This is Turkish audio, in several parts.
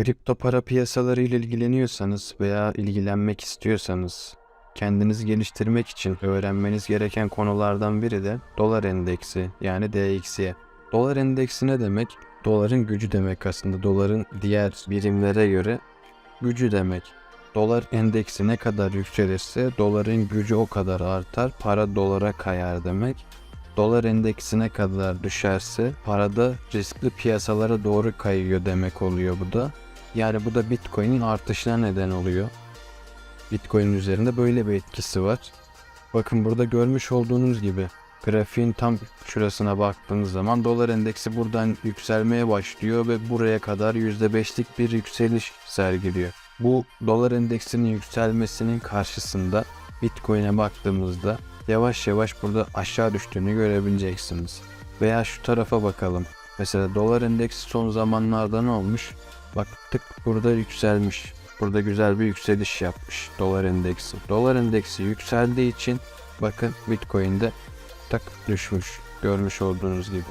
Kripto para piyasaları ile ilgileniyorsanız veya ilgilenmek istiyorsanız kendinizi geliştirmek için öğrenmeniz gereken konulardan biri de dolar endeksi yani DXY. Dolar endeksi ne demek? Doların gücü demek aslında. Doların diğer birimlere göre gücü demek. Dolar endeksi ne kadar yükselirse doların gücü o kadar artar. Para dolara kayar demek. Dolar endeksi ne kadar düşerse parada riskli piyasalara doğru kayıyor demek oluyor bu da. Yani bu da Bitcoin'in artışına neden oluyor. Bitcoin üzerinde böyle bir etkisi var. Bakın burada görmüş olduğunuz gibi grafiğin tam şurasına baktığınız zaman dolar endeksi buradan yükselmeye başlıyor ve buraya kadar %5'lik bir yükseliş sergiliyor. Bu dolar endeksinin yükselmesinin karşısında Bitcoin'e baktığımızda yavaş yavaş burada aşağı düştüğünü görebileceksiniz. Veya şu tarafa bakalım. Mesela dolar endeksi son zamanlarda ne olmuş? Bak tık burada yükselmiş. Burada güzel bir yükseliş yapmış dolar endeksi. Dolar endeksi yükseldiği için bakın Bitcoin'de tak düşmüş. Görmüş olduğunuz gibi.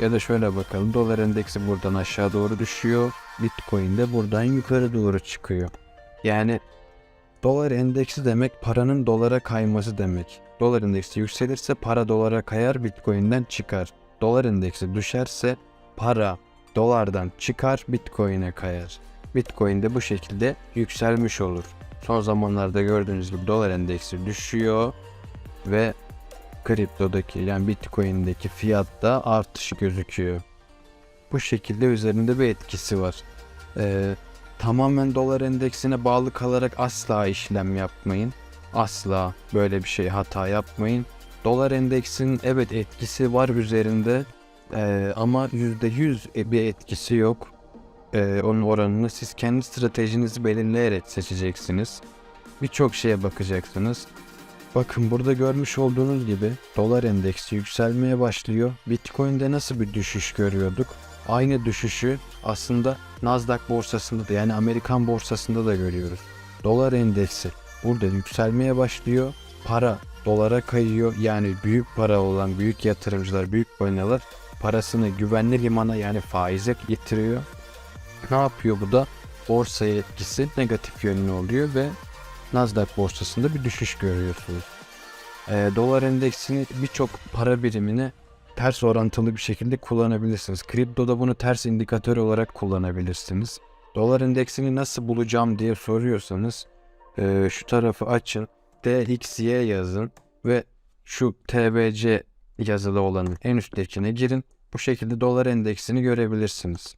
Ya da şöyle bakalım. Dolar endeksi buradan aşağı doğru düşüyor. Bitcoin de buradan yukarı doğru çıkıyor. Yani dolar endeksi demek paranın dolara kayması demek. Dolar endeksi yükselirse para dolara kayar Bitcoin'den çıkar. Dolar endeksi düşerse para dolardan çıkar Bitcoin'e kayar. Bitcoin de bu şekilde yükselmiş olur. Son zamanlarda gördüğünüz gibi dolar endeksi düşüyor ve kriptodaki yani Bitcoin'deki fiyatta artış gözüküyor. Bu şekilde üzerinde bir etkisi var. Ee, tamamen dolar endeksine bağlı kalarak asla işlem yapmayın. Asla böyle bir şey hata yapmayın. Dolar endeksinin evet etkisi var üzerinde ee, ama %100 bir etkisi yok. Ee, onun oranını siz kendi stratejinizi belirleyerek seçeceksiniz. Birçok şeye bakacaksınız. Bakın burada görmüş olduğunuz gibi dolar endeksi yükselmeye başlıyor. Bitcoin'de nasıl bir düşüş görüyorduk? Aynı düşüşü aslında Nasdaq borsasında da yani Amerikan borsasında da görüyoruz. Dolar endeksi burada yükselmeye başlıyor. Para dolara kayıyor. Yani büyük para olan büyük yatırımcılar, büyük balinalar parasını güvenli limana yani faize getiriyor. Ne yapıyor bu da? Borsaya etkisi negatif yönlü oluyor ve Nasdaq borsasında bir düşüş görüyorsunuz. Ee, dolar endeksini birçok para birimine ters orantılı bir şekilde kullanabilirsiniz. Kriptoda bunu ters indikatör olarak kullanabilirsiniz. Dolar endeksini nasıl bulacağım diye soruyorsanız e, şu tarafı açın. DXY yazın ve şu TBC yazılı olanın en üsttekine girin. Bu şekilde dolar endeksini görebilirsiniz.